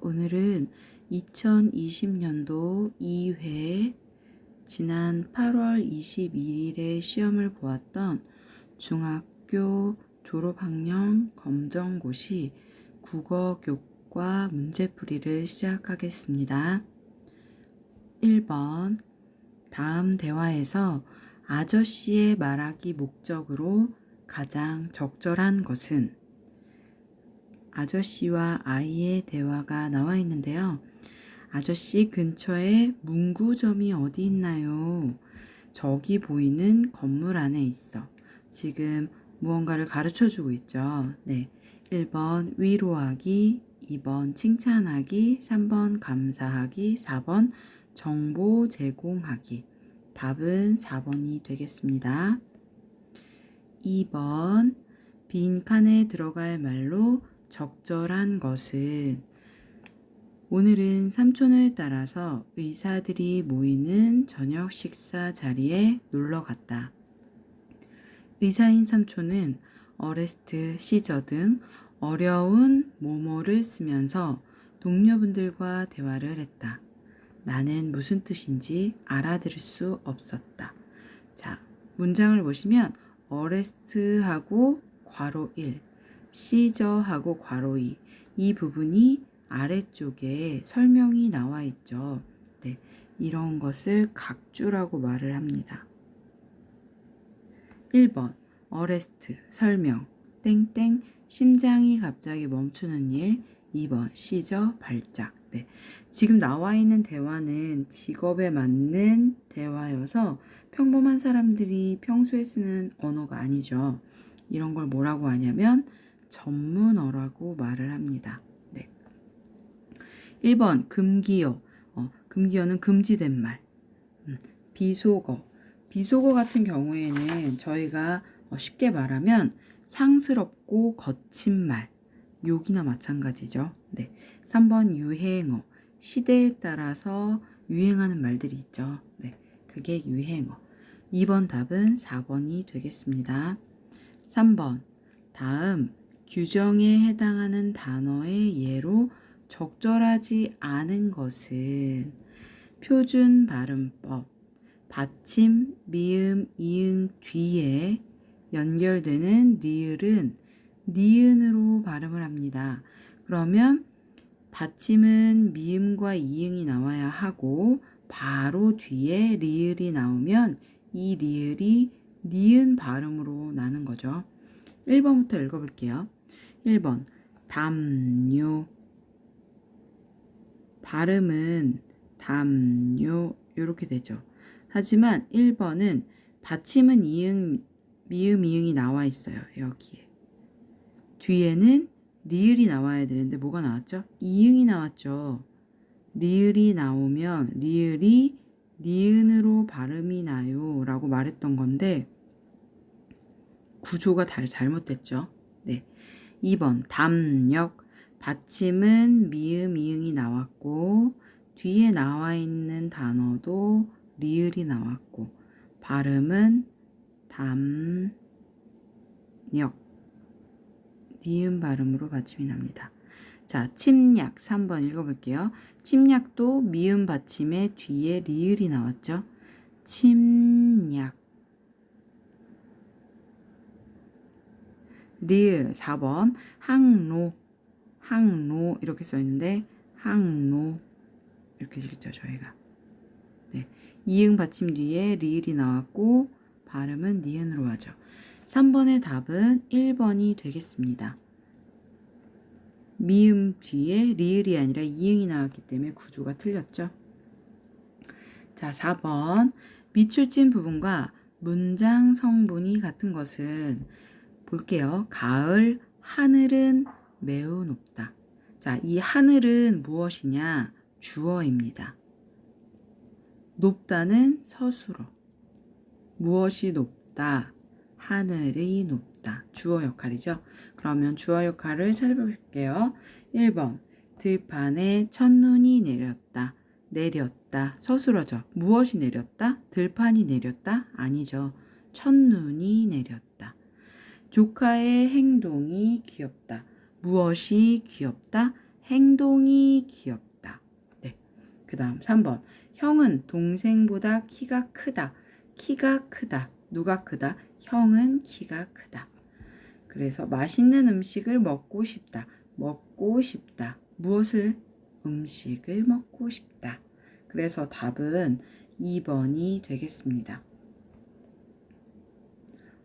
오늘은 2020년도 2회 지난 8월 21일에 시험을 보았던 중학교 졸업학년 검정고시 국어 교과 문제풀이를 시작하겠습니다. 1번 다음 대화에서 아저씨의 말하기 목적으로 가장 적절한 것은 아저씨와 아이의 대화가 나와 있는데요. 아저씨 근처에 문구점이 어디 있나요? 저기 보이는 건물 안에 있어. 지금 무언가를 가르쳐 주고 있죠. 네. 1번 위로하기, 2번 칭찬하기, 3번 감사하기, 4번 정보 제공하기. 답은 4번이 되겠습니다. 2번 빈 칸에 들어갈 말로 적절한 것은 오늘은 삼촌을 따라서 의사들이 모이는 저녁 식사 자리에 놀러 갔다. 의사인 삼촌은 어레스트, 시저 등 어려운 모모를 쓰면서 동료분들과 대화를 했다. 나는 무슨 뜻인지 알아들을 수 없었다. 자, 문장을 보시면 어레스트하고 괄호 1, 시저하고 괄호 2. 이 부분이 아래쪽에 설명이 나와 있죠. 네, 이런 것을 각주라고 말을 합니다. 1번 어레스트 설명 땡땡 심장이 갑자기 멈추는 일 2번 시저 발작 네. 지금 나와 있는 대화는 직업에 맞는 대화여서 평범한 사람들이 평소에 쓰는 언어가 아니죠. 이런 걸 뭐라고 하냐면 전문어라고 말을 합니다. 네. 1번 금기어. 어, 금기어는 금지된 말. 음, 비속어. 비속어 같은 경우에는 저희가 어, 쉽게 말하면 상스럽고 거친 말. 욕이나 마찬가지죠. 네. 3번 유행어. 시대에 따라서 유행하는 말들이 있죠. 네. 그게 유행어. 2번 답은 4번이 되겠습니다. 3번. 다음 규정에 해당하는 단어의 예로 적절하지 않은 것은 표준 발음법, 받침, 미음, 이응 뒤에 연결되는 리을은 니은으로 발음을 합니다. 그러면 받침은 미음과 이응이 나와야 하고 바로 뒤에 리을이 나오면 이 리을이 니은 발음으로 나는 거죠. 1번부터 읽어볼게요. 1번 담요 발음은 담요 이렇게 되죠. 하지만 1번은 받침은 이응 미음 이응이 나와 있어요. 여기에. 뒤에는 리을이 나와야 되는데 뭐가 나왔죠? 이응이 나왔죠. 리을이 나오면 리을이 니은으로 발음이 나요 라고 말했던 건데 구조가 다 잘못됐죠. 네. 2번 담력 받침은 미음 이응이 나왔고 뒤에 나와 있는 단어도 리을이 나왔고 발음은 담력 니은 발음으로 받침이 납니다. 자, 침략 3번 읽어볼게요. 침략도 미음 받침에 뒤에 리을이 나왔죠. 침략 리을 4번 항로 항로 이렇게 써 있는데 항로 이렇게 읽죠 저희가. 네. 이응 받침 뒤에 리을이 나왔고 발음은 니은으로 하죠. 3번의 답은 1번이 되겠습니다. 미음 뒤에 리을이 아니라 이응이 나왔기 때문에 구조가 틀렸죠. 자 4번. 밑줄 찐 부분과 문장 성분이 같은 것은 볼게요. 가을, 하늘은 매우 높다. 자, 이 하늘은 무엇이냐? 주어입니다. 높다는 서술어. 무엇이 높다? 하늘이 높다. 주어 역할이죠. 그러면 주어 역할을 살펴볼게요. 1번. 들판에 첫눈이 내렸다. 내렸다. 서술어죠. 무엇이 내렸다? 들판이 내렸다? 아니죠. 첫눈이 내렸다. 조카의 행동이 귀엽다. 무엇이 귀엽다? 행동이 귀엽다. 네. 그 다음 3번. 형은 동생보다 키가 크다. 키가 크다. 누가 크다? 형은 키가 크다. 그래서 맛있는 음식을 먹고 싶다. 먹고 싶다. 무엇을? 음식을 먹고 싶다. 그래서 답은 2번이 되겠습니다.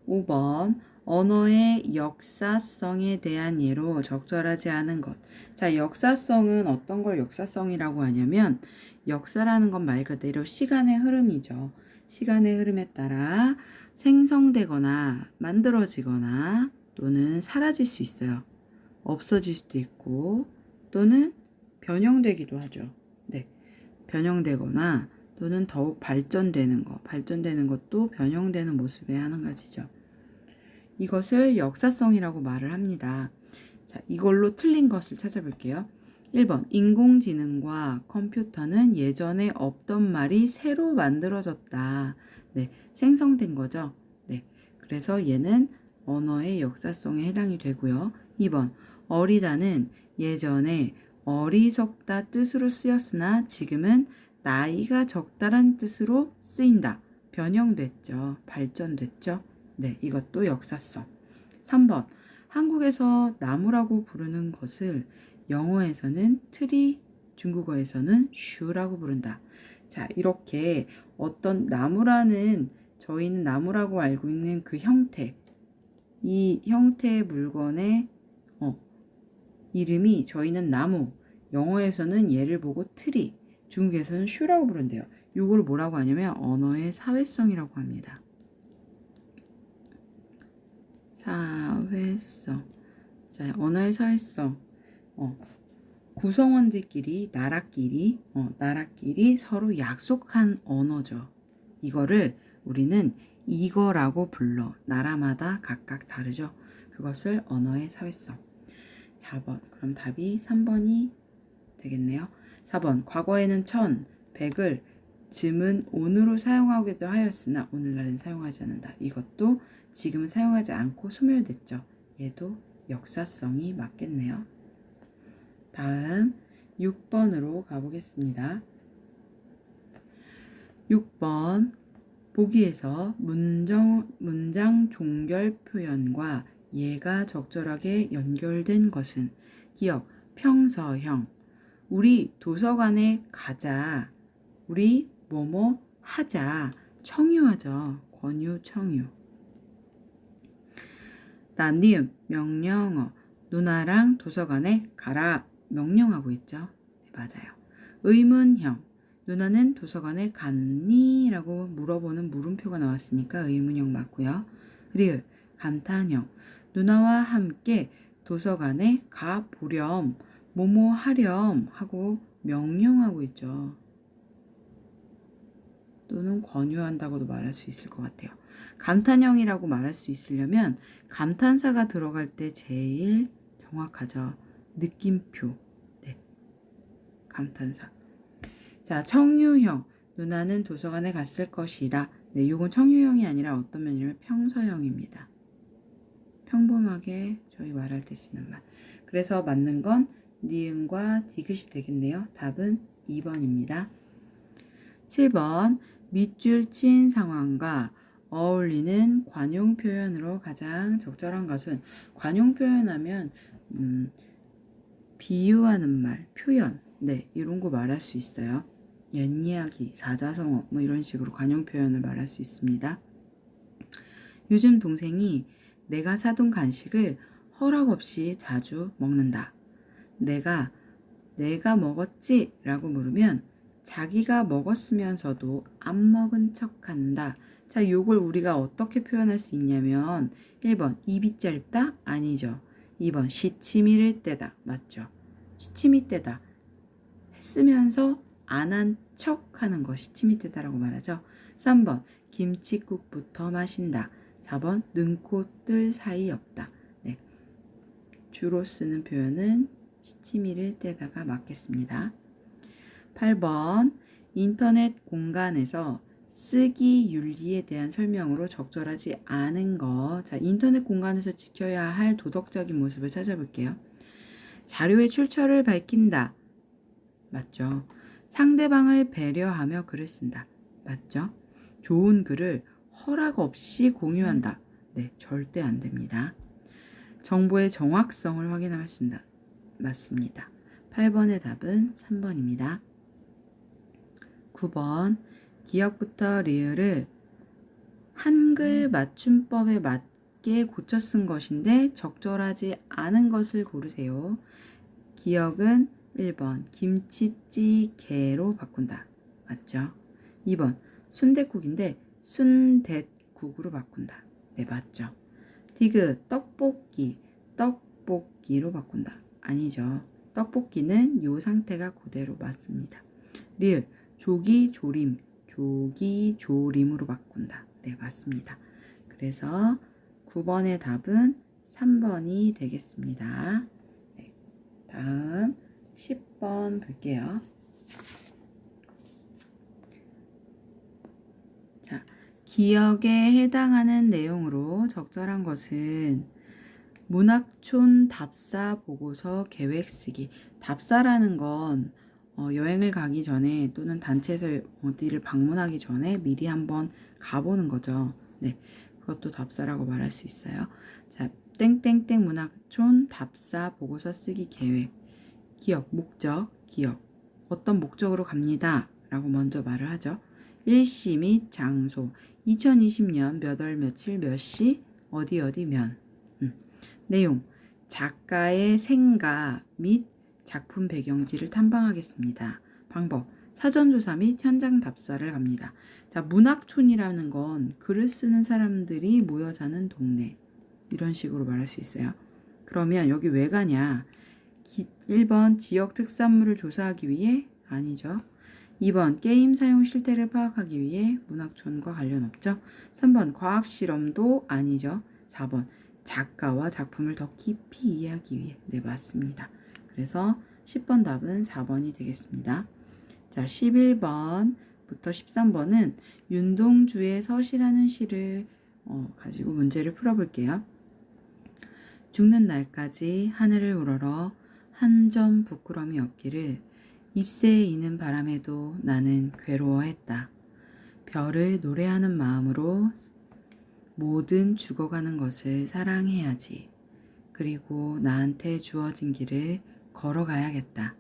5번. 언어의 역사성에 대한 예로 적절하지 않은 것. 자, 역사성은 어떤 걸 역사성이라고 하냐면, 역사라는 건 말 그대로 시간의 흐름이죠. 시간의 흐름에 따라 생성되거나 만들어지거나 또는 사라질 수 있어요. 없어질 수도 있고 또는 변형되기도 하죠. 네. 변형되거나 또는 더욱 발전되는 것, 발전되는 것도 변형되는 모습의 한 가지죠. 이것을 역사성이라고 말을 합니다. 자, 이걸로 틀린 것을 찾아볼게요. 1번. 인공지능과 컴퓨터는 예전에 없던 말이 새로 만들어졌다. 네. 생성된 거죠. 네. 그래서 얘는 언어의 역사성에 해당이 되고요. 2번. 어리다는 예전에 어리석다 뜻으로 쓰였으나 지금은 나이가 적다란 뜻으로 쓰인다. 변형됐죠. 발전됐죠. 네, 이것도 역사성. 3번. 한국에서 나무라고 부르는 것을 영어에서는 트리, 중국어에서는 슈라고 부른다. 자, 이렇게 어떤 나무라는 저희는 나무라고 알고 있는 그 형태, 이 형태의 물건의 어, 이름이 저희는 나무, 영어에서는 얘를 보고 트리, 중국에서는 슈라고 부른대요. 요걸 뭐라고 하냐면 언어의 사회성이라고 합니다. 사회성. 자, 언어의 사회성. 어, 구성원들끼리, 나라끼리, 어, 나라끼리 서로 약속한 언어죠. 이거를 우리는 이거라고 불러. 나라마다 각각 다르죠. 그것을 언어의 사회성. 4번. 그럼 답이 3번이 되겠네요. 4번. 과거에는 천, 백을 즘은 온으로 사용하기도 하였으나 오늘날은 사용하지 않는다. 이것도 지금은 사용하지 않고 소멸됐죠. 얘도 역사성이 맞겠네요. 다음 6번으로 가보겠습니다. 6번 보기에서 문정, 문장 종결 표현과 예가 적절하게 연결된 것은 기억, 평서형, 우리 도서관에 가자, 우리 뭐뭐 하자, 청유하죠. 권유, 청유. 다음 명령어, 누나랑 도서관에 가라, 명령하고 있죠. 네, 맞아요. 의문형, 누나는 도서관에 갔니? 라고 물어보는 물음표가 나왔으니까 의문형 맞고요. 리을, 감탄형, 누나와 함께 도서관에 가보렴, 뭐뭐 하렴 하고 명령하고 있죠. 또는 권유한다고도 말할 수 있을 것 같아요. 감탄형이라고 말할 수 있으려면 감탄사가 들어갈 때 제일 정확하죠. 느낌표. 네. 감탄사. 자, 청유형. 누나는 도서관에 갔을 것이다. 네, 이건 청유형이 아니라 어떤 면이냐면 평서형입니다. 평범하게 저희 말할 때 쓰는 말. 그래서 맞는 건 니은과 디귿이 되겠네요. 답은 2번입니다. 7번 밑줄 친 상황과 어울리는 관용 표현으로 가장 적절한 것은 관용 표현하면 음, 비유하는 말, 표현, 네 이런 거 말할 수 있어요. 옛 이야기, 사자성어 뭐 이런 식으로 관용 표현을 말할 수 있습니다. 요즘 동생이 내가 사둔 간식을 허락 없이 자주 먹는다. 내가 내가 먹었지? 라고 물으면 자기가 먹었으면서도 안 먹은 척 한다. 자, 요걸 우리가 어떻게 표현할 수 있냐면 1번 입이 짧다? 아니죠. 2번 시치미를 떼다. 맞죠. 시치미 떼다. 했으면서 안 한 척 하는 거 시치미 떼다라고 말하죠. 3번 김치국부터 마신다. 4번 눈코 뜰 사이 없다. 네. 주로 쓰는 표현은 시치미를 떼다가 맞겠습니다. 8번 인터넷 공간에서 쓰기 윤리에 대한 설명으로 적절하지 않은 거. 자, 인터넷 공간에서 지켜야 할 도덕적인 모습을 찾아볼게요. 자료의 출처를 밝힌다. 맞죠? 상대방을 배려하며 글을 쓴다. 맞죠? 좋은 글을 허락 없이 공유한다. 네, 절대 안 됩니다. 정보의 정확성을 확인하신다. 맞습니다. 8번의 답은 3번입니다. 9번 기억부터 리을을 한글 맞춤법에 맞게 고쳐 쓴 것인데 적절하지 않은 것을 고르세요. 기억은 1번 김치찌개로 바꾼다. 맞죠? 2번 순댓국인데 순댓국으로 바꾼다. 네, 맞죠? 디귿 떡볶이 떡볶이로 바꾼다. 아니죠. 떡볶이는 요 상태가 그대로 맞습니다. 리을 조기 조림 조기 조림으로 바꾼다. 네, 맞습니다. 그래서 9번의 답은 3번이 되겠습니다. 네, 다음 10번 볼게요. 자, 기억에 해당하는 내용으로 적절한 것은 문학촌 답사 보고서 계획 쓰기. 답사라는 건 어, 여행을 가기 전에 또는 단체에서 어디를 방문하기 전에 미리 한번 가보는 거죠. 네, 그것도 답사라고 말할 수 있어요. 자, 땡땡땡 문학촌 답사 보고서 쓰기 계획. 기억, 목적, 기억. 어떤 목적으로 갑니다. 라고 먼저 말을 하죠. 일시 및 장소. 2020년 몇 월 며칠 몇 시 어디 어디 면. 음. 내용. 작가의 생가 및 작품 배경지를 탐방하겠습니다. 방법. 사전조사 및 현장 답사를 갑니다. 자, 문학촌이라는 건 글을 쓰는 사람들이 모여 사는 동네. 이런 식으로 말할 수 있어요. 그러면 여기 왜 가냐? 1번 지역 특산물을 조사하기 위해 아니죠. 2번 게임 사용 실태를 파악하기 위해 문학촌과 관련 없죠. 3번 과학 실험도 아니죠. 4번 작가와 작품을 더 깊이 이해하기 위해 네 맞습니다. 그래서 10번 답은 4번이 되겠습니다. 자 11번부터 13번은 윤동주의 서시라는 시를 어, 가지고 문제를 풀어볼게요. 죽는 날까지 하늘을 우러러 한 점 부끄럼이 없기를 잎새에 이는 바람에도 나는 괴로워했다. 별을 노래하는 마음으로 모든 죽어가는 것을 사랑해야지. 그리고 나한테 주어진 길을 걸어가야겠다.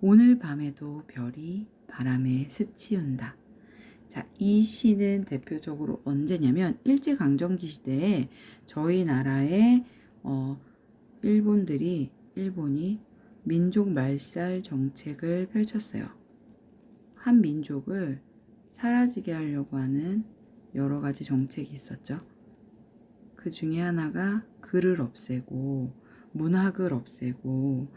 오늘 밤에도 별이 바람에 스치운다. 자, 이 시는 대표적으로 언제냐면 일제강점기 시대에 저희 나라의 어, 일본들이 일본이 민족 말살 정책을 펼쳤어요. 한 민족을 사라지게 하려고 하는 여러 가지 정책이 있었죠. 그 중에 하나가 글을 없애고 문학을 없애고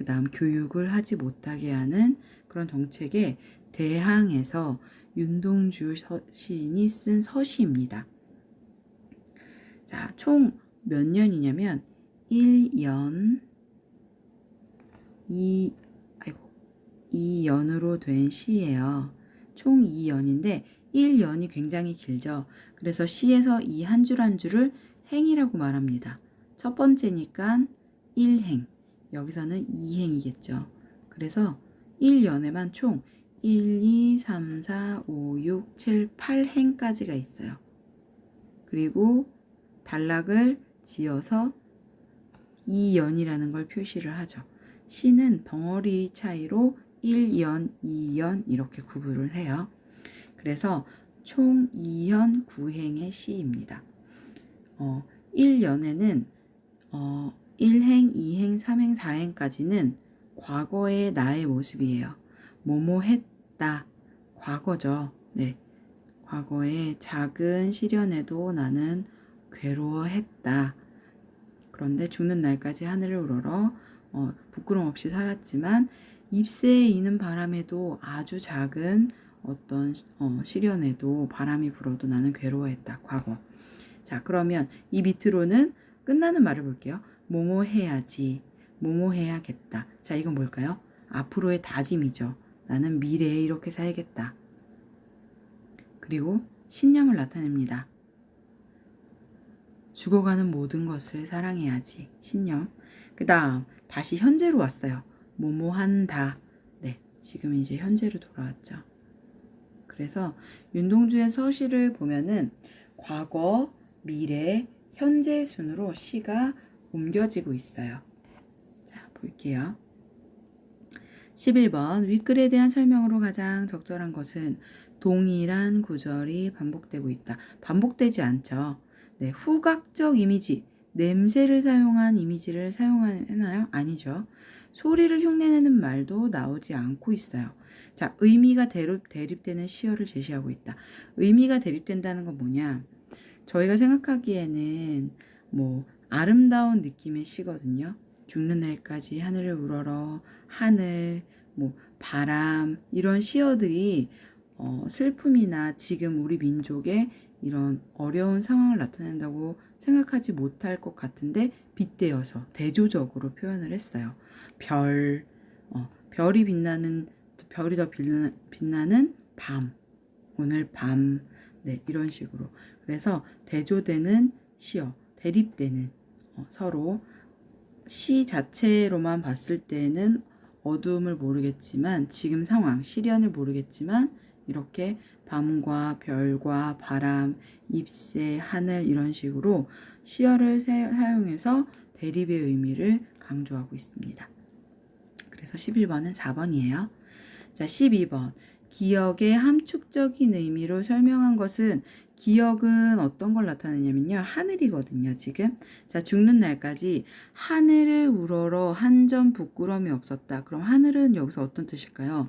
그 다음 교육을 하지 못하게 하는 그런 정책에 대항해서 윤동주 시인이 쓴 서시입니다. 자, 총 몇 년이냐면 1연 2 아이고 2연으로 된 시예요. 총 2연인데 1연이 굉장히 길죠. 그래서 시에서 이 한 줄 한 줄을 행이라고 말합니다. 첫 번째니까 1행. 여기서는 2행이겠죠. 그래서 1연에만 총 1, 2, 3, 4, 5, 6, 7, 8행까지가 있어요. 그리고 단락을 지어서 2연이라는 걸 표시를 하죠. 시는 덩어리 차이로 1연, 2연 이렇게 구분을 해요. 그래서 총 2연 9행의 시입니다. 어, 1연에는 어, 1행, 2행, 3행, 4행까지는 과거의 나의 모습이에요. 뭐뭐 했다. 과거죠. 네. 과거에 작은 시련에도 나는 괴로워했다. 그런데 죽는 날까지 하늘을 우러러 어, 부끄럼 없이 살았지만 잎새에 이는 바람에도 아주 작은 어떤 어, 시련에도 바람이 불어도 나는 괴로워했다. 과거. 자, 그러면 이 밑으로는 끝나는 말을 볼게요. 뭐뭐 해야지. 뭐뭐 해야겠다. 자, 이건 뭘까요? 앞으로의 다짐이죠. 나는 미래에 이렇게 살겠다. 그리고 신념을 나타냅니다. 죽어가는 모든 것을 사랑해야지. 신념. 그 다음 다시 현재로 왔어요. 뭐뭐 한다. 네, 지금 이제 현재로 돌아왔죠. 그래서 윤동주의 서시를 보면은 과거, 미래, 현재 순으로 시가 옮겨지고 있어요. 자, 볼게요. 11번 윗글에 대한 설명으로 가장 적절한 것은 동일한 구절이 반복되고 있다. 반복되지 않죠. 네, 후각적 이미지, 냄새를 사용한 이미지를 사용하나요? 아니죠. 소리를 흉내내는 말도 나오지 않고 있어요. 자, 의미가 대립, 대립되는 시어를 제시하고 있다. 의미가 대립된다는 건 뭐냐? 저희가 생각하기에는 뭐 아름다운 느낌의 시거든요. 죽는 날까지 하늘을 우러러 하늘, 뭐 바람 이런 시어들이 어, 슬픔이나 지금 우리 민족의 이런 어려운 상황을 나타낸다고 생각하지 못할 것 같은데 빗대어서 대조적으로 표현을 했어요. 별, 어, 별이 빛나는 별이 더 빛나, 빛나는 밤, 오늘 밤, 네 이런 식으로 그래서 대조되는 시어, 대립되는 어, 서로 시 자체로만 봤을 때는 어두움을 모르겠지만 지금 상황 시련을 모르겠지만 이렇게 밤과 별과 바람, 잎새, 하늘 이런 식으로 시어를 사용해서 대립의 의미를 강조하고 있습니다. 그래서 11번은 4번이에요. 자, 12번. 기억의 함축적인 의미로 설명한 것은 기억은 어떤 걸 나타내냐면요. 하늘이거든요, 지금. 자, 죽는 날까지 하늘을 우러러 한 점 부끄러움이 없었다. 그럼 하늘은 여기서 어떤 뜻일까요?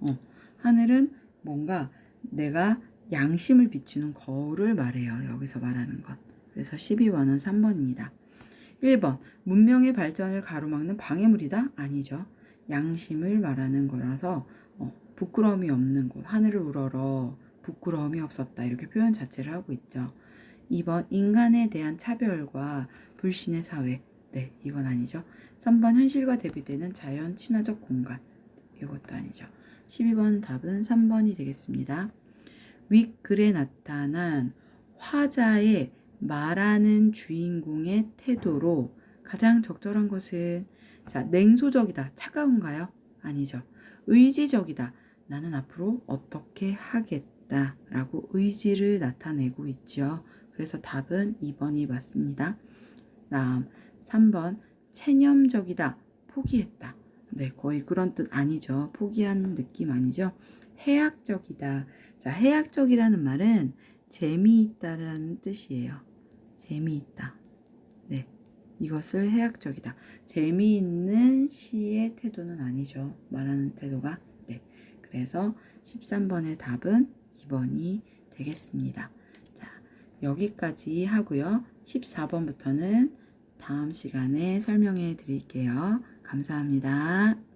어, 하늘은 뭔가 내가 양심을 비추는 거울을 말해요. 여기서 말하는 것. 그래서 12번은 3번입니다. 1번. 문명의 발전을 가로막는 방해물이다? 아니죠. 양심을 말하는 거라서 어, 부끄러움이 없는 곳. 하늘을 우러러 부끄러움이 없었다. 이렇게 표현 자체를 하고 있죠. 2번 인간에 대한 차별과 불신의 사회. 네, 이건 아니죠. 3번 현실과 대비되는 자연 친화적 공간. 이것도 아니죠. 12번 답은 3번이 되겠습니다. 윗글에 나타난 화자의 말하는 주인공의 태도로 가장 적절한 것은 자, 냉소적이다. 차가운가요? 아니죠. 의지적이다. 나는 앞으로 어떻게 하겠다. 라고 의지를 나타내고 있죠. 그래서 답은 2번이 맞습니다. 다음 3번 체념적이다. 포기했다. 네, 거의 그런 뜻 아니죠. 포기한 느낌 아니죠. 해학적이다. 자, 해학적이라는 말은 재미있다라는 뜻이에요. 재미있다. 네. 이것을 해학적이다. 재미있는 시의 태도는 아니죠. 말하는 태도가. 네. 그래서 13번의 답은 2번이 되겠습니다. 자, 여기까지 하고요. 14번부터는 다음 시간에 설명해 드릴게요. 감사합니다.